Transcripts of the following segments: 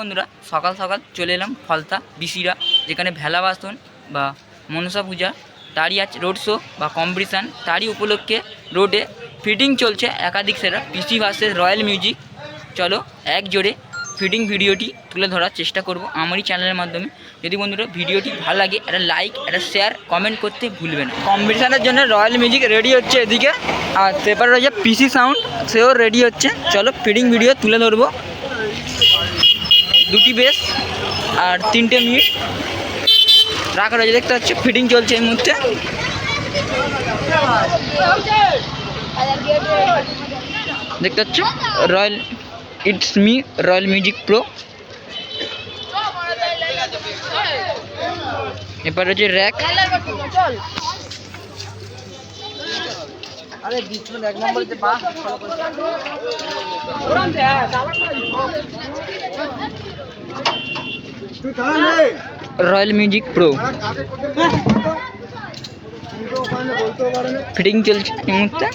বন্ধুরা, সকাল সকাল চলে এলাম ফলতা বিসিরা যেখানে ভেলা বাসন বা মনসা পূজা, তারই আছে রোড শো বা কম্পিটিশান তারই উপলক্ষে রোডে ফিটিং চলছে একাধিক সেরা পিসি ভার্সেস রয়্যাল মিউজিক চলো এক জোরে ফিটিং ভিডিওটি তুলে ধরার চেষ্টা করব আমারই চ্যানেলের মাধ্যমে। যদি বন্ধুরা ভিডিওটি ভালো লাগে, একটা লাইক একটা শেয়ার কমেন্ট করতে ভুলবে না। কম্পিটিশানের জন্য রয়্যাল মিউজিক রেডি হচ্ছে এদিকে। আর সেপারে রয়েছে পিসি সাউন্ড সেও রেডি হচ্ছে। চলো ফিটিং ভিডিও তুলে ধরবো। দুটি বেস আর তিনটে মিট রাখা রয়েছে দেখতে পাচ্ছ ফিটিং চলছে এই মুহূর্তে। দেখতে পাচ্ছ royal it's me royal music pro. এবার রয়েছে র্যাক। আরে এক নম্বর যে রয়্যাল মিউজিক প্রো। ফিটিং চলছে এই মুহূর্তে।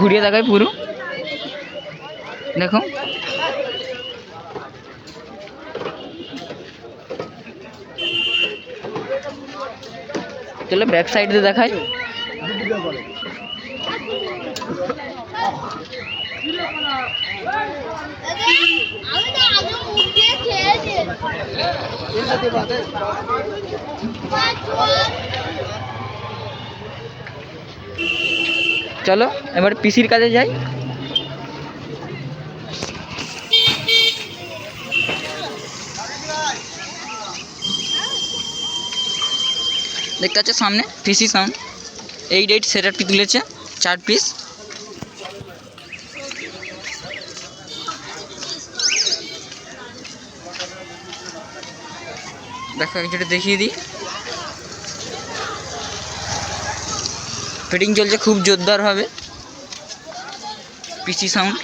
ঘুরিয়ে দেখায় পুরো। দেখো। চলো ব্যাক সাইড দিয়ে দেখাই। আমি চলো, এবার পিসির কাছে যাই। দেখতে পাচ্ছ সামনে, পিসি সাউন্ড এইট এইট সেটারটি তুলেছে, চার পিস দেখো একজোটা দেখিয়ে দিই। ফিটিং চলছে খুব জোরদারভাবে পিসি সাউন্ড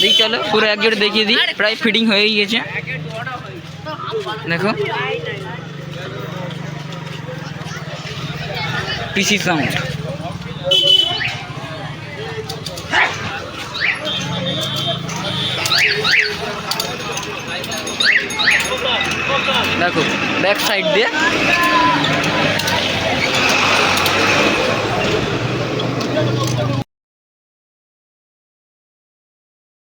দেখি চলো, পুরো এক জোড়ে দেখিয়ে দিই। প্রায় ফিটিং হয়ে গিয়েছে দেখো। পিসি সাউন্ড দেখো ব্যাক সাইড দিয়ে।